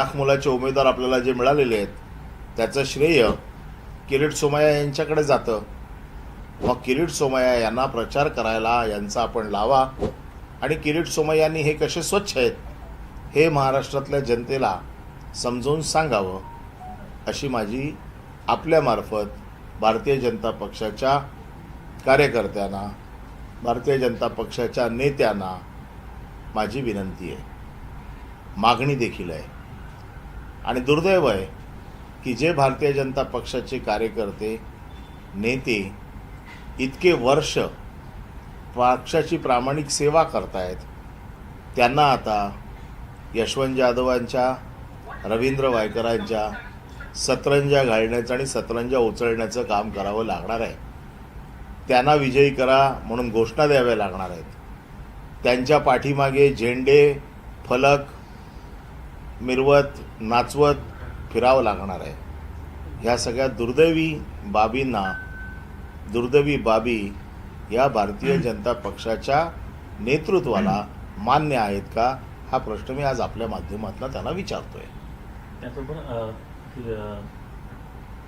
लाख मुलाचे उमेदवार आपल्याला जे मिळालेले आहेत त्याचं श्रेय किरीट सोमय्या यांच्याकडे जातं. मग किरीट सोमय्या यांना प्रचार करायला यांचा आपण लावा. आणि किरीट सोमय्यांनी हे कसे स्वच्छ आहेत हे महाराष्ट्रातल्या जनतेला समजून सांगावं अशी माझी आपल्यामार्फत भारतीय जनता पक्षाच्या कार्यकर्त्यांना भारतीय जनता पक्षाच्या नेत्यांना माझी विनंती आहे. मागणी देखील आहे. आणि दुर्दैव आहे की जे भारतीय जनता पक्षाचे कार्यकर्ते नेते इतके वर्ष पक्षाची प्रामाणिक सेवा करतायत त्यांना आता यशवंत जाधवांच्या रवींद्र वायकरांच्या सतरंजा घालण्याचं आणि सतरंजा उचलण्याचं काम करावं लागणार आहे. त्यांना विजयी करा म्हणून घोषणा द्याव्या लागणार आहेत. त्यांच्या पाठीमागे झेंडे फलक मिरवत नाचवत फिरावं लागणार आहे. ह्या सगळ्या दुर्दैवी बाबींना दुर्दैवी बाबी या भारतीय जनता पक्षाच्या नेतृत्वाला मान्य आहेत का हा प्रश्न मी आज आपल्या माध्यमातून त्यांना विचारतोय. त्याचबरोबर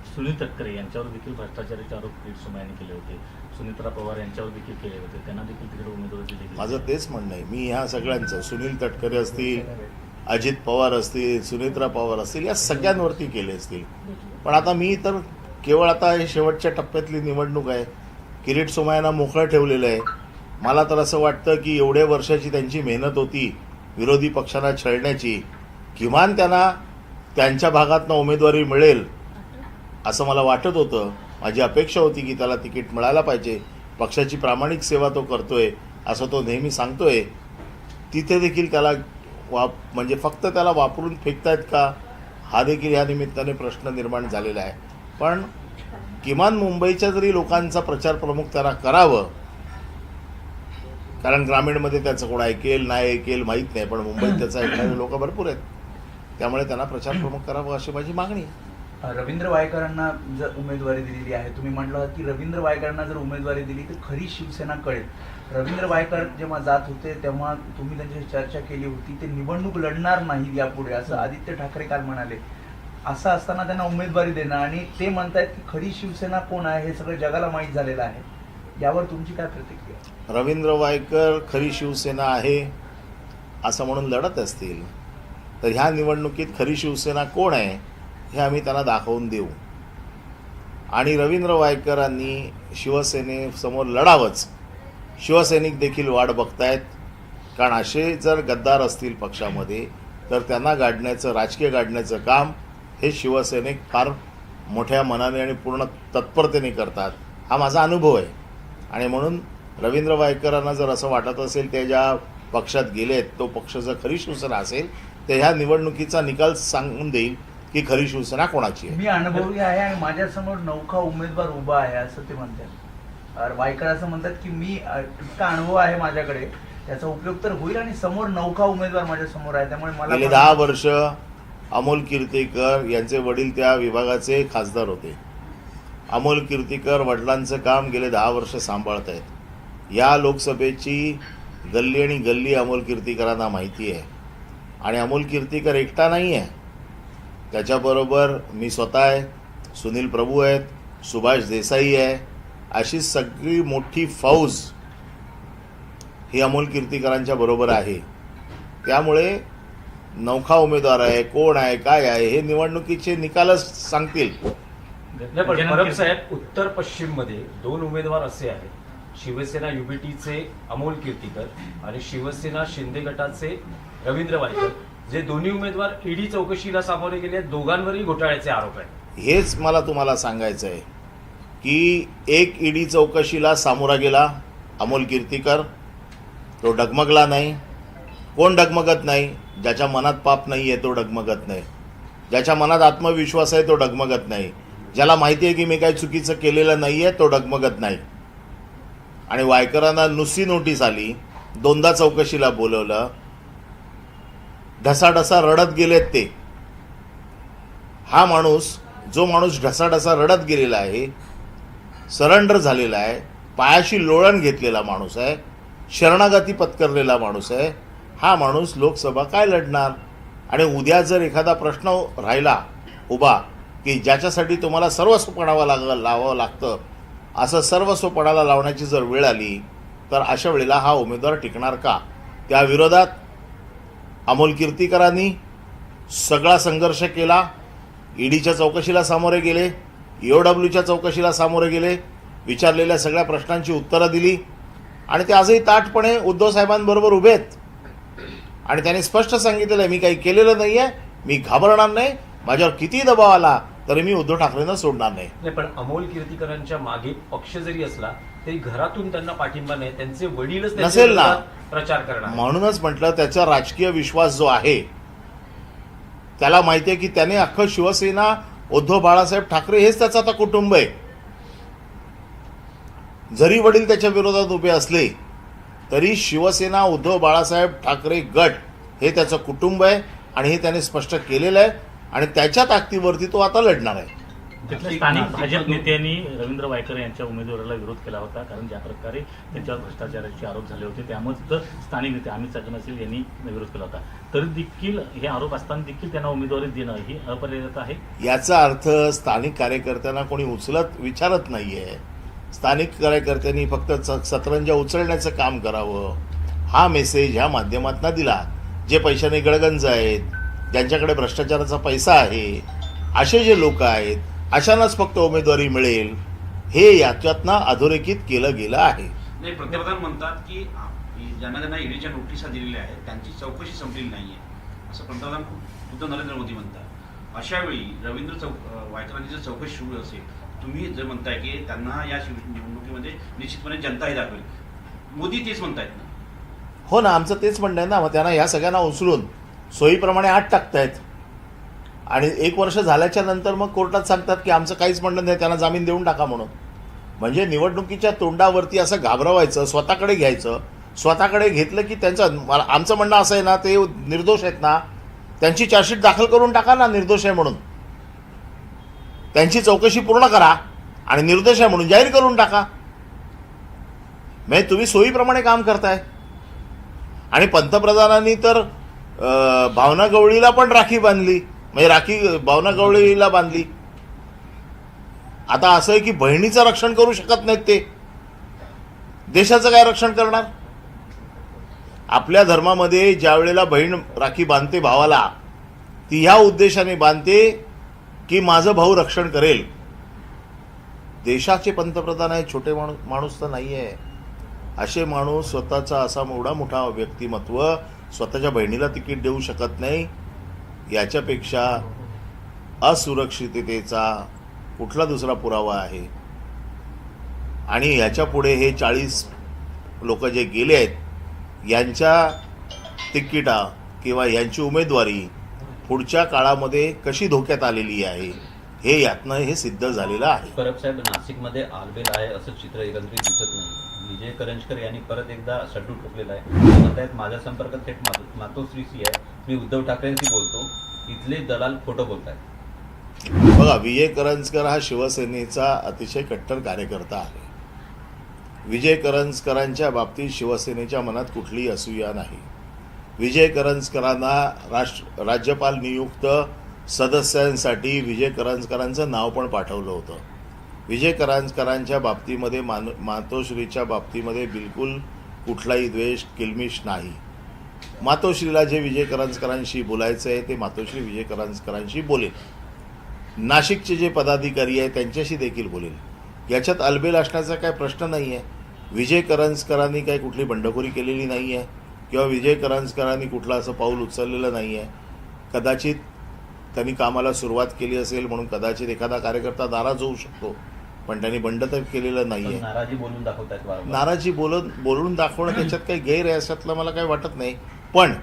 सुनील तटकरे यांच्यावर देखील भ्रष्टाचाराचे आरोप किरीट सोमय्यांनी केले होते. सुनित्रा पवार यांच्यावर देखील केले होते. त्यांना देखील तिकडे उमेदवारी दिली माझं तेच म्हणणं आहे. मी ह्या सगळ्यांचं सुनील तटकरे असतील अजित पवार असतील सुनेत्रा पवार असतील या सगळ्यांवरती केले असतील. पण आता मी तर केवळ आता हे शेवटच्या टप्प्यातली निवडणूक आहे. किरीट सोमायांना मोकळं ठेवलेलं आहे. मला तर असं वाटतं की एवढ्या वर्षाची त्यांची मेहनत होती विरोधी पक्षांना छळण्याची. किमान त्यांना त्यांच्या भागातनं उमेदवारी मिळेल असं मला वाटत होतं. माझी अपेक्षा होती की त्याला तिकीट मिळायला पाहिजे. पक्षाची प्रामाणिक सेवा तो करतोय असं तो नेहमी सांगतोय. तिथे देखील त्याला वाप म्हणजे फक्त त्याला वापरून फेकतायत का? हा देखील या निमित्ताने प्रश्न निर्माण झालेला आहे. पण किमान मुंबईच्या जरी लोकांचा प्रचार प्रमुख त्याला करावं कारण ग्रामीणमध्ये त्याचं कोण ऐकेल नाही ऐकेल माहीत नाही पण मुंबईत त्याचं ऐकणारे लोक भरपूर आहेत. त्यामुळे त्यांना प्रचार प्रमुख करावं अशी माझी मागणी आहे. रवींद्र वायकरांना जर उमेदवारी दिलेली आहे तुम्ही म्हटलं की रवींद्र वायकरांना जर उमेदवारी दिली तर खरी शिवसेना कळेल. रवींद्र वायकर जेव्हा जात होते तेव्हा तुम्ही त्यांच्याशी चर्चा केली होती ते निवडणूक लढणार नाहीत यापुढे असं आदित्य ठाकरे काल म्हणाले. असं असताना त्यांना उमेदवारी देणं आणि ते म्हणतायत की खरी शिवसेना कोण आहे हे सगळं जगाला माहीत झालेलं आहे. यावर तुमची काय प्रतिक्रिया? रवींद्र वायकर खरी शिवसेना आहे असं म्हणून लढत असतील. तर ह्या निवडणुकीत खरी शिवसेना कोण आहे? हे आम्ही त्यांना दाखवून देऊ. आणि रवींद्र वायकरांनी शिवसेनेसमोर लढावंच. शिवसैनिक देखील वाट बघतायत. कारण असे जर गद्दार असतील पक्षामध्ये तर त्यांना गाडण्याचं राजकीय गाडण्याचं काम हे शिवसैनिक फार मोठ्या मनाने आणि पूर्ण तत्परतेने करतात. हा माझा अनुभव आहे. आणि म्हणून रवींद्र वायकरांना जर असं वाटत असेल ते ज्या पक्षात गेलेत तो पक्ष जर खरी शिवसेना असेल तर ह्या निवडणुकीचा निकाल सांगून देईल. की खरी शिवसेना कोणाची आहे? मी अनुभवी आहे आणि माझ्यासमोर नौका उमेदवार उभा आहे असं ते म्हणतात. वायकर असं म्हणतात की मी इतका अनुभव आहे माझ्याकडे त्याचा उपयोग तर होईल आणि समोर नौका उमेदवार माझ्यासमोर आहे त्यामुळे मला गेले दहा वर्ष अमोल कीर्तीकर यांचे वडील त्या विभागाचे खासदार होते. अमोल कीर्तीकर वडिलांचं काम गेले दहा वर्ष सांभाळत आहेत या लोकसभेची गल्ली आणि गल्ली अमोल कीर्तीकरांना माहिती आहे. आणि अमोल कीर्तीकर एकटा नाही आहे त्याच्याबरोबर मी स्वतः आहे सुनील प्रभू आहेत सुभाष देसाई आहे. अशी सगळी मोठी फौज ही अमोल कीर्तीकरांच्या बरोबर आहे. त्यामुळे नौखा उमेदवार आहे कोण आहे काय आहे हे निवडणुकीचे निकालच सांगतील. साहेब उत्तर पश्चिममध्ये दोन उमेदवार असे आहेत. शिवसेना युबीटीचे अमोल कीर्तीकर आणि शिवसेना शिंदे गटाचे रवींद्र वायकर. जे दोन्ही उमेदवार ईडी चौकशीला सामोरे गेले आहेत दोघांवरही घोटाळ्याचे आरोप आहेत. हेच मला तुम्हाला सांगायचं आहे की एक ईडी चौकशीला सामोरा गेला अमोल कीर्तीकर. तो डगमगला नाही. कोण डगमगत नाही? ज्याच्या मनात पाप नाही आहे तो डगमगत नाही. ज्याच्या मनात आत्मविश्वास आहे तो डगमगत नाही. ज्याला माहिती आहे की मी काही चुकीचं केलेलं नाही आहे तो डगमगत नाही. आणि वायकरांना नुसती नोटीस आली दोनदा चौकशीला बोलवलं ढसाढसा रडत गेलेत ते. हा माणूस जो माणूस ढसाढसा रडत गेलेला आहे सरेंडर झालेला आहे पायाशी लोळण घेतलेला माणूस आहे शरणागती पत्करलेला माणूस आहे हा माणूस लोकसभा काय लढणार? आणि उद्या जर एखादा प्रश्न राहिला उभा की ज्याच्यासाठी तुम्हाला सर्वस्व पडावं लाग लावावं लागतं असं सर्वस्व पणाला लावण्याची जर वेळ आली तर अशा वेळेला हा उमेदवार टिकणार का? त्या विरोधात अमोल कीर्तीकरांनी सगळा संघर्ष केला. ईडीच्या चौकशीला सामोरे गेले. ईओडब्ल्यूच्या चौकशीला सामोरे गेले. विचारलेल्या सगळ्या प्रश्नांची उत्तरं दिली. आणि ते आजही ताटपणे उद्धव साहेबांबरोबर उभे आहेत आणि त्यांनी स्पष्ट सांगितलेलं आहे मी काही केलेलं नाही आहे मी घाबरणार नाही. माझ्यावर किती दबाव आला. तरी मी उद्धव ठाकरेंना सोडणार नाही. नाही पण अमोल कीर्तीकरांच्या मागे पक्ष जरी असला तरी घरातून त्यांना पाठिंबा नाही त्यांचे वडीलच नसेल ना. प्रचार करणार. म्हणूनच म्हटलं त्याचा राजकीय विश्वास जो आहे त्याला माहिती आहे की त्याने अख्खं शिवसेना उद्धव बाळासाहेब ठाकरे हेच त्याचं आता कुटुंब आहे. जरी वडील त्याच्या विरोधात उभे असले तरी शिवसेना उद्धव बाळासाहेब ठाकरे गट हे त्याचं कुटुंब आहे आणि हे त्याने स्पष्ट केलेलं आहे. आणि त्याच्या ताकदीवरती तो आता लढणार आहे. तिथल्या स्थानिक भाजप नेत्यांनी रवींद्र वायकर यांच्या उमेदवाराला विरोध केला होता कारण ज्या प्रकारे त्यांच्यावर भ्रष्टाचाराचे आरोप झाले होते त्यामुळे तर स्थानिक नेते अमित सजनशील यांनी विरोध केला होता. तरी देखील हे आरोप असताना देखील त्यांना उमेदवारी देणं ही अपरिहार्यता आहे. याचा अर्थ स्थानिक कार्यकर्त्यांना कोणी उचलत विचारत नाहीये. स्थानिक कार्यकर्त्यांनी फक्त सतरंजा उचलण्याचं काम करावं. हा मेसेज ह्या माध्यमातून दिला. जे पैशाने गळगंज आहेत ज्यांच्याकडे भ्रष्टाचाराचा पैसा आहे असे जे लोक आहेत अशांनाच फक्त उमेदवारी मिळेल हे याच्यातनं अधोरेखित केलं गेलं आहे. नाही पंतप्रधान म्हणतात की ज्यांना ज्यांना ईडीच्या नोटिसा दिलेल्या आहेत त्यांची चौकशी संपलेली नाहीये. असं पंतप्रधान खुद्द नरेंद्र मोदी म्हणतात. अशा वेळी रवींद्र चौक वायकरांची जर चौकशी सुरू असेल तुम्ही जर म्हणताय की त्यांना या निवडणुकीमध्ये निश्चितपणे जनताही दाखवेल. मोदी तेच म्हणतायत ना. हो ना आमचं तेच म्हणणं आहे ना मग त्यांना ह्या सगळ्यांना उचलून सोयीप्रमाणे आत टाकतायत. आणि एक वर्ष झाल्याच्यानंतर मग कोर्टात सांगतात की आमचं काहीच म्हणणं नाही त्यांना जामीन देऊन टाका म्हणून. म्हणजे निवडणुकीच्या तोंडावरती असं घाबरवायचं स्वतःकडे घ्यायचं स्वतःकडे घेतलं की त्यांचं मला आमचं म्हणणं असं आहे ना ते निर्दोष आहेत ना त्यांची चार्जशीट दाखल करून टाका ना निर्दोष आहे म्हणून. त्यांची चौकशी पूर्ण करा आणि निर्दोष आहे म्हणून जाहीर करून टाका. म्हणजे तुम्ही सोयीप्रमाणे काम करताय. आणि पंतप्रधानांनी तर भावना गवळीला पण राखी बांधली. म्हणजे राखी भावना गवळीला बांधली. आता असं आहे की बहिणीचं रक्षण करू शकत नाहीत ते. देशाचं काय रक्षण करणार? आपल्या धर्मामध्ये ज्या वेळेला बहीण राखी बांधते भावाला ती ह्या उद्देशाने बांधते की माझं भाऊ रक्षण करेल. देशाचे पंतप्रधान आहे छोटे माणूस माणूस तर नाही आहे असे माणूस स्वतःचा असा एवढा मोठा व्यक्तिमत्व स्वतःच्या बहिणीला तिकीट देऊ शकत नाही याच्यापेक्षा असुरक्षिततेचा कुठला दुसरा पुरावा आहे? आणि याच्यापुढे हे चाळीस लोक जे गेले आहेत यांच्या तिकिटा किंवा यांची उमेदवारी पुढच्या काळामध्ये कशी धोक्यात आलेली आहे हे यातनं हे सिद्ध झालेलं आहे. परब साहेब नाशिकमध्ये आलबेल आहे असं चित्र एकत्रित दिसत नाही विजय करंजकर यांनी परत एकदा सड्डू ठोकलेला आहे. म्हणत आहेत माझ्या संपर्क थेट मातो मातोश्रीशी आहे. मी उद्धव ठाकरेंशी बोलतो. इथले दलाल खोटं बोलत आहेत बघा विजय करंजकर हा शिवसेनेचा अतिशय कट्टर कार्यकर्ता आहे. विजय करंजकरांच्या बाबतीत शिवसेनेच्या मनात कुठलीही असूया नाही. विजय करंजकरांना राष्ट्र राज्यपाल नियुक्त सदस्यांसाठी विजय करंजकरांचं नाव पण पाठवलं होतं. विजय करांजकरांच्या बाबतीमध्ये मान मातोश्रीच्या बाबतीमध्ये बिलकुल कुठलाही द्वेष किलमिश नाही. मातोश्रीला जे विजय करांजकरांशी बोलायचं आहे ते मातोश्री विजय करांजकरांशी बोलेल. नाशिकचे जे पदाधिकारी आहे त्यांच्याशी देखील बोलेल. याच्यात अलबेल असण्याचा काय प्रश्न नाही आहे विजय करंजकरांनी काही कुठली बंडखोरी केलेली नाही आहे किंवा विजय करंजकरांनी कुठलं असं पाऊल उचललेलं नाही आहे कदाचित त्यांनी कामाला सुरुवात केली असेल म्हणून कदाचित एखादा कार्यकर्ता नाराज होऊ शकतो. पण त्यांनी बंड तर केलेलं नाही पण आहे नाराजी बोलून दाखवतायत वारंवार. नाराजी बोलून बोलून दाखवणं त्याच्यात काही गैर आहे अशातलं मला काही वाटत नाही. पण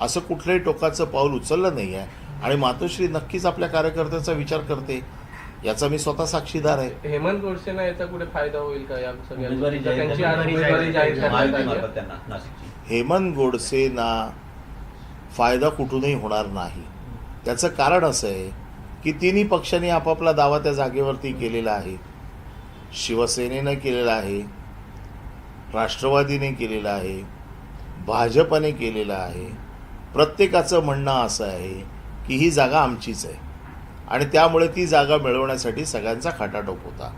असं कुठलंही टोकाचं पाऊल उचललं नाही आहे आणि मातोश्री नक्कीच आपल्या कार्यकर्त्याचा विचार करते. याचा मी स्वतः साक्षीदार आहे. हेमंत गोडसेना याचा कुठे फायदा होईल का? या सगळ्या हेमंत गोडसेना फायदा कुठूनही होणार नाही. त्याचं कारण असं आहे की तिन्ही पक्षांनी आपापला दावा त्या जागेवरती केलेला आहे. शिवसेनेनं केलेला आहे राष्ट्रवादीने केलेला आहे भाजपने केलेला आहे. प्रत्येकाचं म्हणणं असं आहे की ही जागा आमचीच आहे. आणि त्यामुळे ती जागा मिळवण्यासाठी सगळ्यांचा खाटाटोप होता.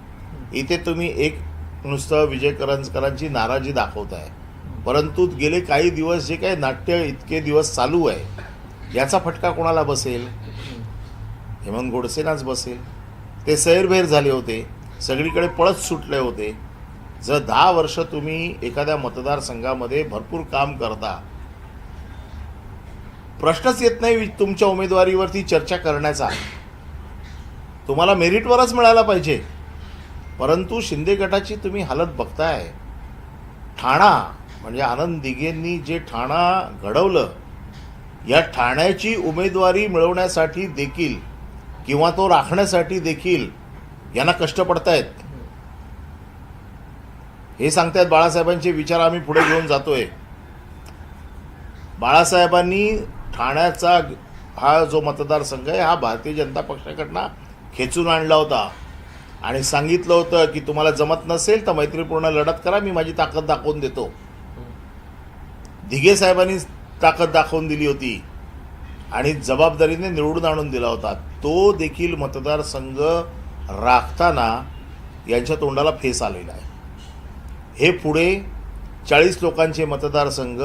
इथे तुम्ही एक नुसतं विजय करंजकरांची नाराजी दाखवताय. परंतु गेले काही दिवस जे काही नाट्य इतके दिवस चालू आहे याचा फटका कोणाला बसेल? हेमंत गोडसेनाच बसेल. ते सैरभैर झाले होते. सगळीकडे पळत सुटले होते. जर दहा वर्ष तुम्ही एखाद्या मतदारसंघामध्ये भरपूर काम करता. प्रश्नच येत नाही तुमच्या उमेदवारीवरती चर्चा करण्याचा. तुम्हाला मेरिटवरच मिळाला पाहिजे. परंतु शिंदे गटाची तुम्ही हालत बघताय. ठाणा म्हणजे आनंद दिघेंनी जे ठाणा घडवलं या ठाण्याची उमेदवारी मिळवण्यासाठी देखील किंवा तो राखण्यासाठी देखील यांना कष्ट पडतायत. हे सांगतायत बाळासाहेबांचे विचार आम्ही पुढे घेऊन जातोय. बाळासाहेबांनी ठाण्याचा हा जो मतदारसंघ आहे हा भारतीय जनता पक्षाकडनं खेचून आणला होता. आणि सांगितलं होतं की तुम्हाला जमत नसेल तर मैत्रीपूर्ण लढत करा मी माझी ताकद दाखवून देतो. दिघे साहेबांनी ताकद दाखवून दिली होती आणि जबाबदारीने निवडून आणून दिला होता. तो देखील मतदारसंघ राखताना यांच्या तोंडाला फेस आलेला आहे. हे पुढे चाळीस लोकांचे मतदारसंघ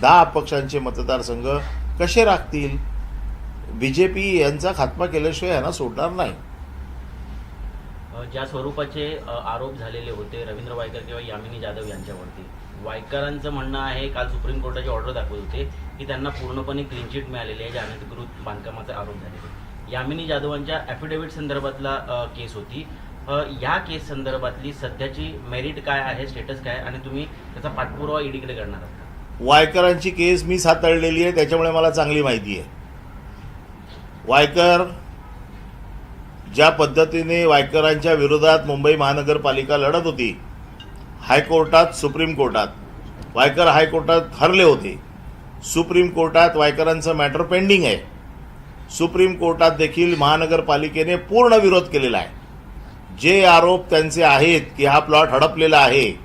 दहा अपक्षांचे मतदारसंघ कसे राखतील? बी जे पी यांचा खात्मा केल्याशिवाय यांना सोडणार नाही. ज्या स्वरूपाचे आरोप झालेले होते रवींद्र वायकर किंवा यामिनी जाधव यांच्यावरती. वायकरांचं म्हणणं आहे काल सुप्रीम कोर्टाची ऑर्डर दाखवत होते की त्यांना पूर्णपणे क्लीन चिट मिळालेली आहे जे अनधिकृत बांधकामाचा आरोप झालेला यामिनी जाधवांच्या ॲफिडेव्हिट संदर्भातला केस होती. या केस संदर्भातली सध्याची मेरिट काय आहे स्टेटस काय आणि तुम्ही त्याचा पाठपुरावा ईडीकडे करणार आहात वायकरांची केस मीच हाताळलेली आहे त्याच्यामुळे मला चांगली माहिती आहे. वायकर ज्या पद्धतीने वायकरांच्या विरोधात मुंबई महानगरपालिका लढत होती हायकोर्टात सुप्रीम कोर्टात वायकर हायकोर्टात हरले होते. सुप्रीम कोर्टात वायकरांचं मॅटर पेंडिंग आहे. सुप्रीम कोर्टात देखील महानगरपालिकेने पूर्ण विरोध केलेला आहे. जे आरोप त्यांचे आहेत की हा प्लॉट हडपलेला आहे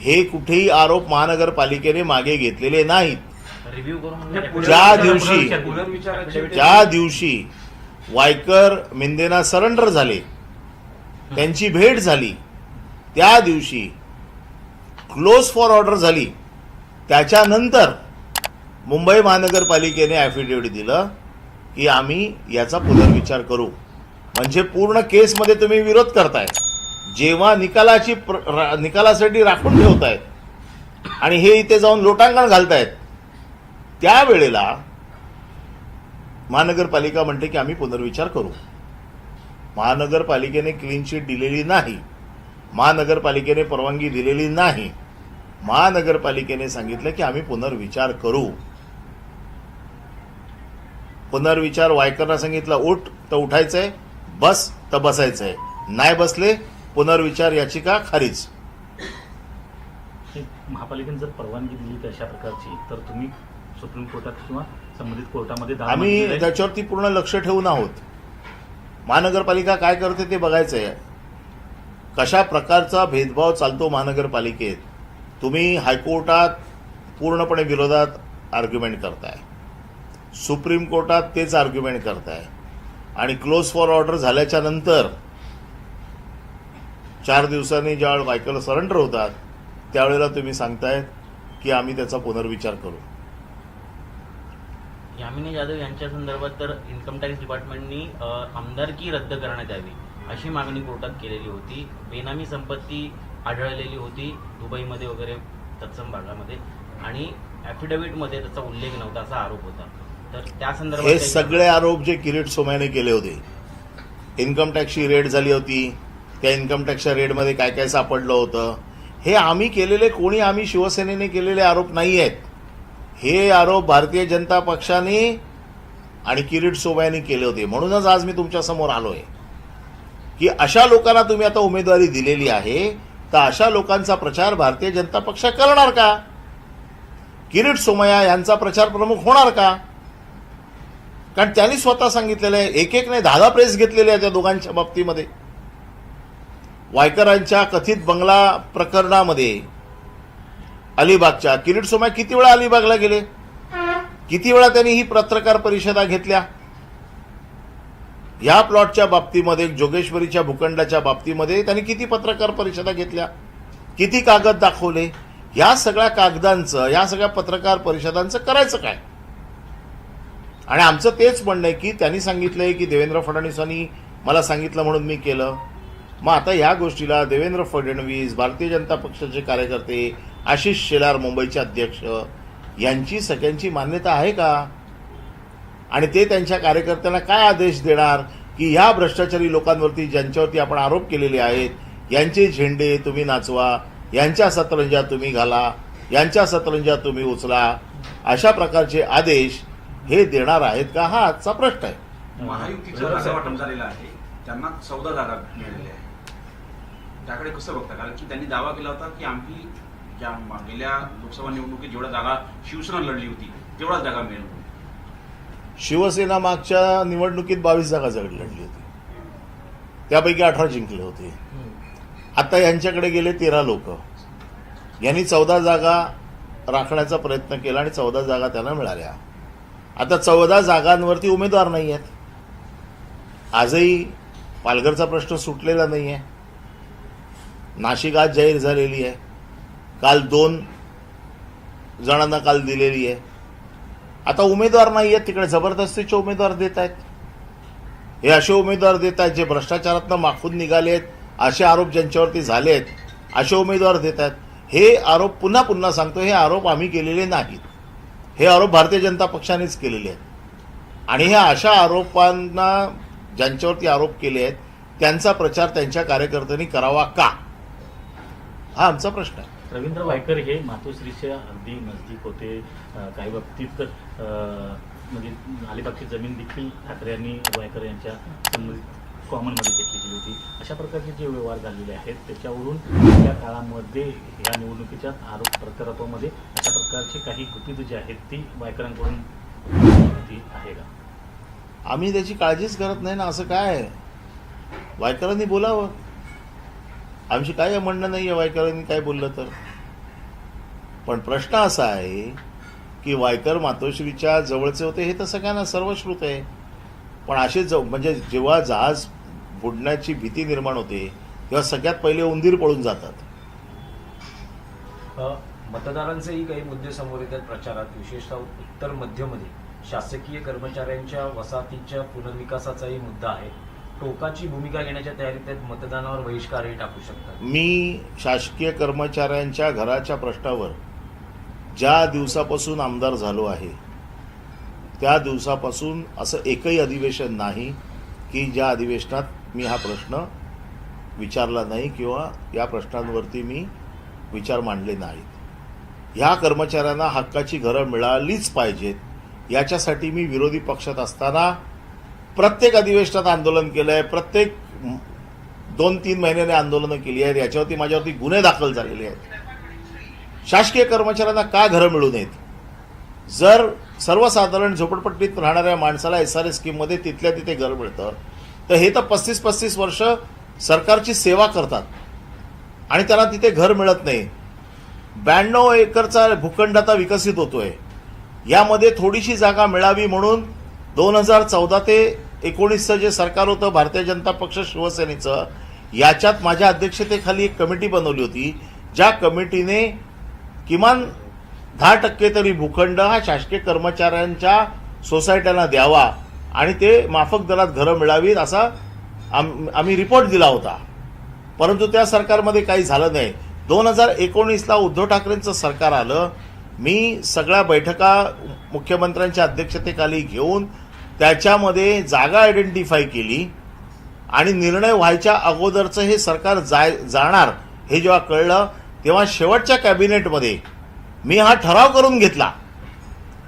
हे कुठेही आरोप महानगरपालिकेने मागे घेतलेले नाहीत. म्हणजे ज्या दिवशी- ज्या दिवशी वायकर मिंदेना सरेंडर झाले त्यांची भेट झाली त्या दिवशी क्लोज फॉर ऑर्डर झाली त्याच्यानंतर मुंबई महानगरपालिकेने ॲफिडेव्हिट दिलं. की आम्ही याचा पुनर्विचार करू. म्हणजे पूर्ण केसमध्ये तुम्ही विरोध करताय. जेव्हा निकालाची प्र- निकालासाठी राखून ठेवतायत आणि हे इथे जाऊन लोटांगण घालतायत त्यावेळेला महानगरपालिका म्हणते की आम्ही पुनर्विचार करू. महानगरपालिकेने क्लीन शीट दिलेली नाही. महानगरपालिकेने परवानगी दिलेली नाही. महानगरपालिकेने सांगितलं की आम्ही पुनर्विचार करू. पुनर्विचार वायकरना सांगितलं उठ तर उठायचंय बस तर बसायचंय. नाही बसले पुनर्विचार याचिका खारीज. महापालिकेने जर परवानगी दिली तर अशा प्रकारची तर तुम्ही सुप्रीम कोर्टात किंवा संबंधित कोर्टामध्ये आम्ही आहे. त्याच्यावरती पूर्ण लक्ष ठेवून आहोत. महानगरपालिका काय करते ते बघायचंय. कशा प्रकारचा भेदभाव चालतो महानगरपालिकेत? तुम्ही हायकोर्टात पूर्णपणे विरोधात आर्ग्युमेंट करताय. सुप्रीम कोर्टात तेच आर्ग्युमेंट करताय. आणि क्लोज फॉर ऑर्डर झाल्याच्यानंतर चार दिवसांनी ज्यावेळेला वायकल सरेंडर होतात त्यावेळेला तुम्ही सांगतायत की आम्ही त्याचा पुनर्विचार करू. यामिनी जाधव यांच्या संदर्भात तर इन्कम टॅक्स डिपार्टमेंटनी आमदारकी रद्द करण्यात यावी अशी मागणी कोर्टात केलेली होती. बेनामी संपत्ती आढळलेली होती दुबईमध्ये वगैरे तत्सम भागामध्ये. आणि ॲफिडेव्हिटमध्ये त्याचा उल्लेख नव्हता असा आरोप होता. तर त्या संदर्भात हे काही- सगळे आरोप जे किरीट सोमयाने केले होते. इन्कम टॅक्सची रेड झाली होती. त्या इन्कम टॅक्सच्या रेडमध्ये काय काय सापडलं होतं. हे आम्ही केलेले कोणी आम्ही शिवसेनेने केलेले आरोप नाही आहेत. हे आरोप भारतीय जनता पक्षाने आणि किरीट सोमयाने केले होते. म्हणूनच आज मी तुमच्यासमोर आलोय. की अशा लोकांना तुम्ही आता उमेदवारी दिलेली आहे तर अशा लोकांचा प्रचार भारतीय जनता पक्ष करणार का? किरीट सोमय्या यांचा प्रचार प्रमुख होणार का? कारण त्यांनी स्वतः सांगितलेलं आहे एक एक नाही दहा दहा प्रेस घेतलेले आहे त्या दोघांच्या बाबतीमध्ये. वायकरांच्या कथित बंगला प्रकरणामध्ये अलिबागच्या किरीट सोमय्या किती वेळा अलिबागला गेले? किती वेळा त्यांनी ही पत्रकार परिषदा घेतल्या? या प्लॉटच्या बाबतीमध्ये जोगेश्वरीच्या भूखंडाच्या बाबतीमध्ये त्यांनी किती पत्रकार परिषदा घेतल्या? किती कागद दाखवले? या सगळ्या कागदांचं या सगळ्या पत्रकार परिषदांचं करायचं काय? आणि आमचं तेच म्हणणं आहे की त्यांनी सांगितलंय की देवेंद्र फडणवीसांनी मला सांगितलं म्हणून मी केलं. मग आता ह्या गोष्टीला देवेंद्र फडणवीस भारतीय जनता पक्षाचे कार्यकर्ते आशिष शेलार मुंबईचे अध्यक्ष यांची सगळ्यांची मान्यता आहे का? आणि ते त्यांच्या कार्यकर्त्यांना काय आदेश देणार की ह्या भ्रष्टाचारी लोकांवरती ज्यांच्यावरती आपण आरोप केलेले आहेत यांचे झेंडे तुम्ही नाचवा यांच्या सतरंजा तुम्ही घाला यांच्या सतरंजा तुम्ही उचला अशा प्रकारचे आदेश हे देणार आहेत का? हा आजचा प्रश्न आहे. महायुतीचं बरोबर. जागा साहेब. वाटप झालेलं आहे. त्यांना चौदा जागा मिळालेल्या आहे त्याकडे कसं बघता? कारण की त्यांनी दावा केला होता की आम्ही ज्या गेल्या लोकसभा निवडणुकीत जेवढ्या जागा शिवसेना लढली होती तेवढ्याच जागा मिळेल. शिवसेना मागच्या निवडणुकीत बावीस जागा जगड लढली होती. त्यापैकी अठरा जिंकले होते. आता यांच्याकडे गेले तेरा लोक. यांनी चौदा जागा राखण्याचा प्रयत्न केला आणि चौदा जागा त्यांना मिळाल्या. आता चौदा जागांवरती उमेदवार नाही आहेत आजही पालघरचा प्रश्न सुटलेला नाही आहे नाशिक आज जाहीर झालेली आहे. काल दोन जणांना काल दिलेली आहे. आता उमेदवार नाही आहेत तिकडे जबरदस्तीचे उमेदवार देत आहेत हे असे उमेदवार देत आहेत जे भ्रष्टाचारातनं माखून निघाले आहेत असे आरोप ज्यांच्यावरती झाले आहेत असे उमेदवार देत आहेत हे आरोप पुन्हा पुन्हा सांगतो हे आरोप आम्ही केलेले नाहीत. हे आरोप भारतीय जनता पक्षानेच केलेले आहेत. आणि ह्या अशा आरोपांना ज्यांच्यावरती आरोप केले आहेत त्यांचा प्रचार त्यांच्या कार्यकर्त्यांनी करावा का? हा आमचा प्रश्न आहे. रवींद्र वायकर हे मातोश्रीच्या अगदी नजदीक होते. काही बाबतीत म्हणजे अलिबागची जमीन देखील ठाकरे यांनी वायकर यांच्या संबंधित कॉमनमध्ये घेतली गेली होती. अशा प्रकारचे जे व्यवहार झालेले आहेत त्याच्यावरून त्या काळामध्ये या निवडणुकीच्या आरोप प्रत्यारोपामध्ये अशा प्रकारची काही गुपित जी आहेत ती वायकरांकडून ती आहे का? आम्ही त्याची काळजीच करत नाही ना असं काय आहे? वायकरांनी बोलावं. आमची काय म्हणणं नाही आहे वायकरांनी काय बोललं तर. पण प्रश्न असा आहे की वायकर मातोश्रीच्या जवळचे होते हे तर सगळ्यांना सर्वश्रुत आहे. पण असे ज म्हणजे जेव्हा जहाज बुडण्याची भीती निर्माण होते तेव्हा सगळ्यात पहिले उंदीर पळून जातात. मतदारांचेही काही मुद्दे समोर येतात प्रचारात विशेषतः उत्तर मध्यमध्ये. शासकीय कर्मचाऱ्यांच्या वसाहतीच्या पुनर्विकासाचाही मुद्दा आहे. टोकाची भूमिका घेण्याच्या तयारीत मतदानावर बहिष्कारही टाकू शकतात. मी शासकीय कर्मचाऱ्यांच्या घराच्या प्रश्नावर ज्या दिवसापासून आमदार झालो आहे त्या दिवसापासून असं एकही अधिवेशन नाही की ज्या अधिवेशनात मी हा प्रश्न विचारला नाही किंवा या प्रश्नांवरती मी विचार मांडले नाहीत. ह्या कर्मचाऱ्यांना हक्काची घरं मिळालीच पाहिजेत. याच्यासाठी मी विरोधी पक्षात असताना प्रत्येक अधिवेशनात आंदोलन केलं आहे प्रत्येक दोन तीन महिन्याने आंदोलनं केली आहेत. याच्यावरती माझ्यावरती गुन्हे दाखल झालेले आहेत. शासकीय कर्मचाऱ्यांना का घरं मिळू नयेत? जर सर्वसाधारण झोपडपट्टीत राहणाऱ्या माणसाला एस आर एस स्कीममध्ये तिथल्या तिथे घर मिळतं तर हे तर पस्तीस पस्तीस वर्ष सरकारची सेवा करतात. आणि त्यांना तिथे घर मिळत नाही. ब्याण्णव एकरचा भूखंड आता विकसित होतोय. यामध्ये थोडीशी जागा मिळावी म्हणून दोन हजार चौदा ते एकोणीसचं जे सरकार होतं भारतीय जनता पक्ष शिवसेनेचं याच्यात माझ्या अध्यक्षतेखाली एक कमिटी बनवली होती ज्या कमिटीने किमान दहा टक्के तरी भूखंड हा शासकीय कर्मचाऱ्यांच्या सोसायट्यांना द्यावा. आणि ते माफक दरात घरं मिळावीत असा आम आम्ही रिपोर्ट दिला होता. परंतु त्या सरकारमध्ये काही झालं नाही. दोन हजार एकोणीसला उद्धव ठाकरेंचं सरकार आलं. मी सगळ्या बैठका मुख्यमंत्र्यांच्या अध्यक्षतेखाली घेऊन त्याच्यामध्ये जागा आयडेंटिफाय केली आणि निर्णय व्हायच्या अगोदरचं हे सरकार जाय जाणार हे जेव्हा कळलं तेव्हा शेवटच्या कॅबिनेटमध्ये मी हा ठराव करून घेतला.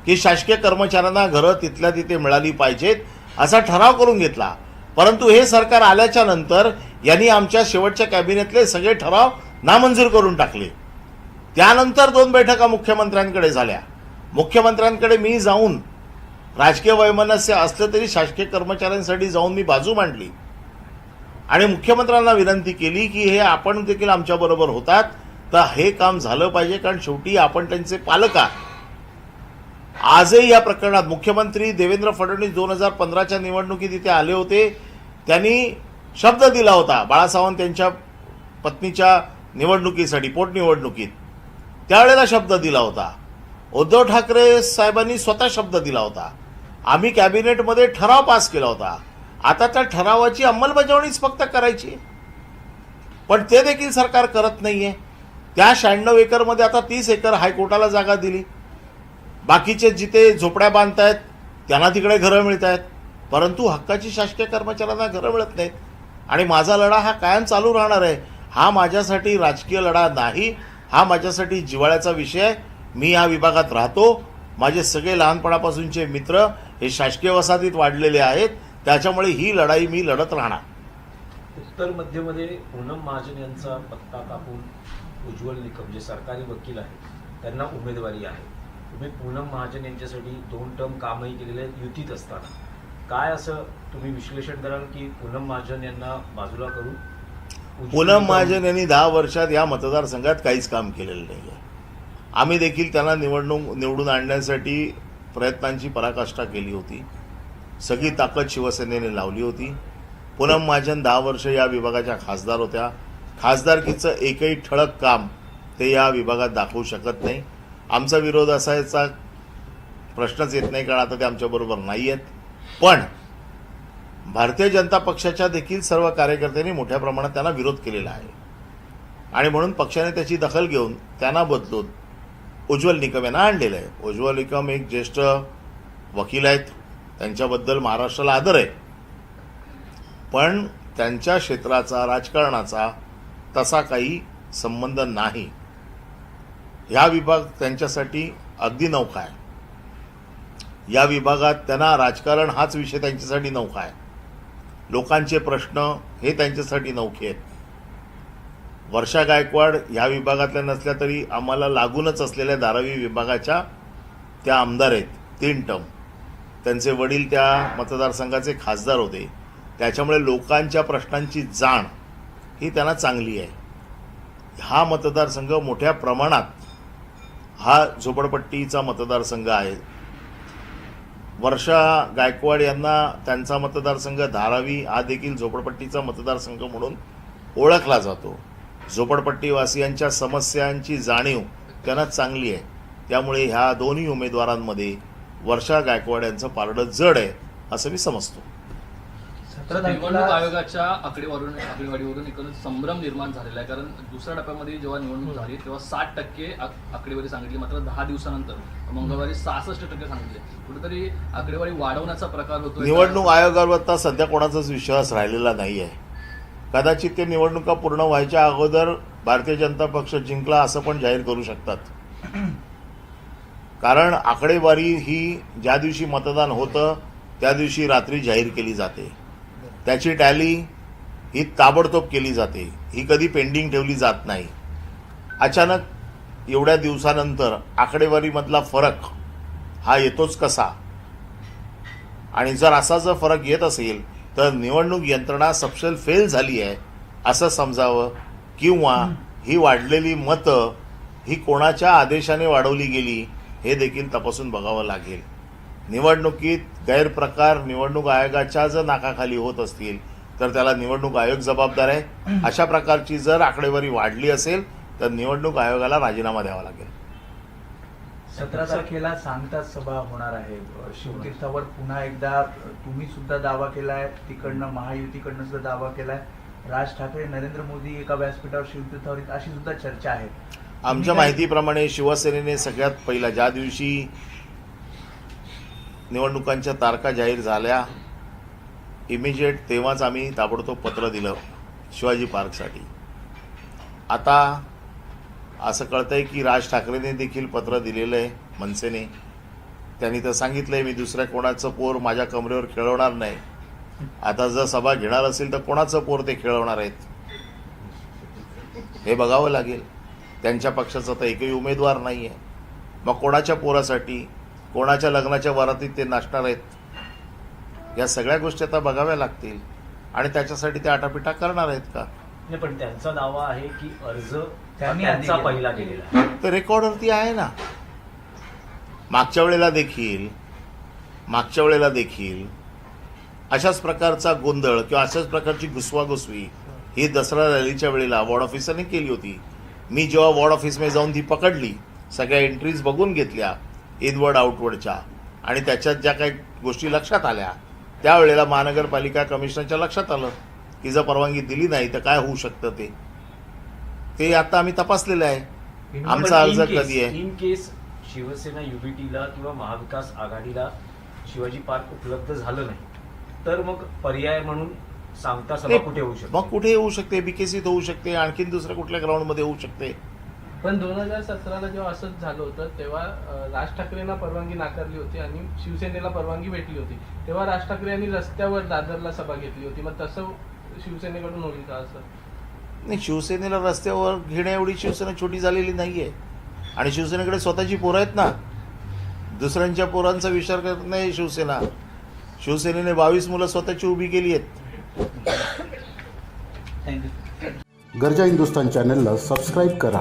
की शासकीय कर्मचाऱ्यांना घरं तिथल्या तिथे मिळाली पाहिजेत असा ठराव करून घेतला. परंतु हे सरकार आल्याच्यानंतर यांनी आमच्या शेवटच्या कॅबिनेटले सगळे ठराव नामंजूर करून टाकले. त्यानंतर दोन बैठका मुख्यमंत्र्यांकडे झाल्या. मुख्यमंत्र्यांकडे मी जाऊन राजकीय वैमनस्य असलं तरी शासकीय कर्मचाऱ्यांसाठी जाऊन मी बाजू मांडली. आणि मुख्यमंत्र्यांना विनंती केली की हे आपण देखील आमच्याबरोबर होतात तर हे काम झालं पाहिजे कारण शेवटी आपण त्यांचे पालक आहात. आजही या प्रकरणात मुख्यमंत्री देवेंद्र फडणवीस दोन हजार पंधराच्या निवडणुकीत इथे आले होते. त्यांनी शब्द दिला होता बाळासावंत यांच्या पत्नीच्या निवडणुकीसाठी पोटनिवडणुकीत. त्यावेळेला शब्द दिला होता. उद्धव ठाकरे साहेबांनी स्वतः शब्द दिला होता. आम्ही कॅबिनेटमध्ये ठराव पास केला होता. आता त्या ठरावाची अंमलबजावणीच फक्त करायची. पण ते देखील सरकार करत नाही आहे त्या शहाण्णव एकरमध्ये आता तीस एकर हायकोर्टाला जागा दिली. बाकीचे जिथे झोपड्या बांधतायत त्यांना तिकडे घरं मिळत आहेत परंतु हक्काची शासकीय कर्मचाऱ्यांना घरं मिळत नाहीत. आणि माझा लढा हा कायम चालू राहणार आहे. हा माझ्यासाठी राजकीय लढा नाही. हा माझ्यासाठी जिव्हाळ्याचा विषय आहे. मी या विभागात राहतो. माझे सगळे लहानपणापासूनचे मित्र हे शासकीय वसाहतीत वाढलेले आहेत. त्याच्यामुळे ही लढाई मी लढत राहणार. उत्तर मध्यमध्ये पूनम महाजन यांचा पत्ता कापून उज्ज्वल निकम जे सरकारी वकील आहेत त्यांना उमेदवारी आहे. तुम्ही पूनम महाजन यांच्यासाठी दोन टर्म कामही केलेले आहेत युतीत असताना. काय असं तुम्ही विश्लेषण कराल की पूनम महाजन यांना बाजूला करून? पूनम महाजन यांनी दहा वर्षात या मतदारसंघात काहीच काम केलेलं नाही आहे आम्ही देखील त्यांना निवडणूक निवडून आणण्यासाठी प्रयत्नांची पराकाष्ठा केली होती. सगळी ताकद शिवसेनेने लावली होती. पूनम महाजन दहा वर्ष या विभागाच्या खासदार होत्या. खासदारकीचं एकही ठळक काम ते या विभागात दाखवू शकत नाही. आमचा विरोध असायचा. प्रश्नच येत नाही कारण आता ते आमच्याबरोबर नाही आहेत पण भारतीय जनता पक्षाच्या देखील सर्व कार्यकर्त्यांनी मोठ्या प्रमाणात त्यांना विरोध केलेला आहे. आणि म्हणून पक्षाने त्याची दखल घेऊन त्यांना बदलून उज्ज्वल निकम यांना आणलेलं आहे. उज्ज्वल निकम एक ज्येष्ठ वकील आहेत. त्यांच्याबद्दल महाराष्ट्राला आदर आहे. पण त्यांच्या क्षेत्राचा राजकारणाचा तसा काही संबंध नाही. ह्या विभाग त्यांच्यासाठी अगदी नौका आहे. या विभागात त्यांना राजकारण हाच विषय त्यांच्यासाठी नौका आहे. लोकांचे प्रश्न हे त्यांच्यासाठी नौखे आहेत. वर्षा गायकवाड ह्या विभागातल्या नसल्या तरी आम्हाला लागूनच असलेल्या धारावी विभागाच्या त्या आमदार आहेत तीन टर्म त्यांचे वडील त्या मतदारसंघाचे खासदार होते. त्याच्यामुळे लोकांच्या प्रश्नांची जाण ही त्यांना चांगली आहे. हा मतदारसंघ मोठ्या प्रमाणात हा झोपडपट्टीचा मतदारसंघ आहे. वर्षा गायकवाड यांना त्यांचा मतदारसंघ धारावी हा देखील झोपडपट्टीचा मतदारसंघ म्हणून ओळखला जातो. झोपडपट्टीवासियांच्या समस्यांची जाणीव त्यांना चांगली आहे. त्यामुळे ह्या दोन्ही उमेदवारांमध्ये वर्षा गायकवाड यांचं पारडं जड आहे असं मी समजतो. सतरा निवडणूक आयोगाच्या आकडेवारून आकडेवारीवरून एकूणच संभ्रम निर्माण झालेला आहे. कारण दुसऱ्या टप्प्यामध्ये जेव्हा निवडणूक झाली तेव्हा साठ टक्के आक- आकडेवारी सांगितली मात्र दहा दिवसानंतर. मंगळवारी सहासष्ट टक्के सांगितले. कुठेतरी आकडेवारी वाढवण्याचा प्रकार होतो निवडणूक आयोगावर आता सध्या कोणाचाच विश्वास राहिलेला नाही आहे कदाचित ते निवडणुका पूर्ण व्हायच्या अगोदर भारतीय जनता पक्ष जिंकला असं पण जाहीर करू शकतात. कारण आकडेवारी ही ज्या दिवशी मतदान होतं त्या दिवशी रात्री जाहीर केली जाते. त्याची टॅली ही ताबडतोब केली जाते. ही कधी पेंडिंग ठेवली जात नाही. अचानक एवढ्या दिवसानंतर आकडेवारीमधला फरक हा येतोच कसा? आणि जर असा जर फरक येत असेल तर निवडणूक यंत्रणा सपशेल फेल झाली आहे असं समजावं किंवा ही वाढलेली मतं ही कोणाच्या आदेशाने वाढवली गेली हे देखील तपासून बघावं लागेल. निवडणुकीत गैरप्रकार निवडणूक आयोगाच्या जर नाकाखाली होत असतील तर त्याला निवडणूक आयोग जबाबदार आहे. अशा प्रकारची जर आकडेवारी वाढली असेल तर निवडणूक आयोगाला राजीनामा द्यावा लागेल. सतरा तारखेला सांगता सभा होणार आहे. शिवतीर्थावर पुन्हा एकदा तुम्ही सुद्धा दावा केलाय तिकडनं महायुतीकडनं सुद्धा दावा केलाय. राज ठाकरे नरेंद्र मोदी एका व्यासपीठावर शिवतीर्थावर अशी सुद्धा चर्चा आहे. आमच्या माहितीप्रमाणे शिवसेनेने सगळ्यात पहिला ज्या दिवशी निवडणुकांच्या तारखा जाहीर झाल्या. इमिजिएट तेव्हाच आम्ही ताबडतोब पत्र दिलं शिवाजी पार्कसाठी. आता असं कळतं आहे की राज ठाकरेने देखील पत्र दिलेलं आहे मनसेने. त्यांनी तर सांगितलंय मी दुसऱ्या कोणाचं पोर माझ्या कमरेवर खेळवणार नाही. आता जर सभा घेणार असेल तर कोणाचं पोर ते खेळवणार आहेत? हे बघावं लागेल. त्यांच्या पक्षाचा तर एकही उमेदवार नाही आहे मग कोणाच्या पोरासाठी? कोणाच्या लग्नाच्या वरातीत ते नाचणार आहेत? या सगळ्या गोष्टी आता बघाव्या लागतील. आणि त्याच्यासाठी ते आटापिटा करणार आहेत का? नाही पण त्यांचा दावा आहे की अर्ज त्यांचा. पहिला आहे. तर रेकॉर्डवरती आहे ना. मागच्या वेळेला देखील मागच्या वेळेला देखील अशाच प्रकारचा गोंधळ किंवा अशाच प्रकारची घुसवाघुसवी ही दसरा रॅलीच्या वेळेला वॉर्ड ऑफिसरने केली होती. मी जेव्हा वॉर्ड ऑफिसमध्ये जाऊन ती पकडली सगळ्या एंट्रीज बघून घेतल्या इनवर्ड आउटवर्डच्या. आणि त्याच्यात ज्या काही गोष्टी लक्षात आल्या त्यावेळेला महानगरपालिका कमिशनरच्या लक्षात आलं की जर परवानगी दिली नाही तर काय होऊ शकतं ते? ते आता आम्ही तपासलेलं आहे. आमचा अर्ज कधी आहे? इन केस शिवसेना युबीटीला किंवा महाविकास आघाडीला शिवाजी पार्क उपलब्ध झालं नाही तर मग पर्याय म्हणून सांगता सभा कुठे होऊ शकते? मग कुठे होऊ शकते? बीकेसीत होऊ शकते आणखीन दुसऱ्या कुठल्या ग्राउंडमध्ये होऊ शकते? पण दोन हजार सतराला जेव्हा असंच झालं होतं तेव्हा राज ठाकरेंना परवानगी नाकारली होती आणि शिवसेनेला परवानगी भेटली होती. तेव्हा राज ठाकरे यांनी रस्त्यावर दादरला सभा घेतली होती. मग तसं शिवसेनेकडून होईल का असं? नाही शिवसेनेला रस्त्यावर घेण्या एवढी शिवसेना छोटी झालेली नाहीये. आणि शिवसेनेकडे स्वतःची पोरं आहेत ना दुसऱ्यांच्या पोरांचा विचार करत नाही शिवसेना. शिवसेनेने बावीस मुलं स्वतःची उभी केली आहेत. थँक्यू गरजा हिंदुस्तान चॅनलला सबस्क्राईब करा.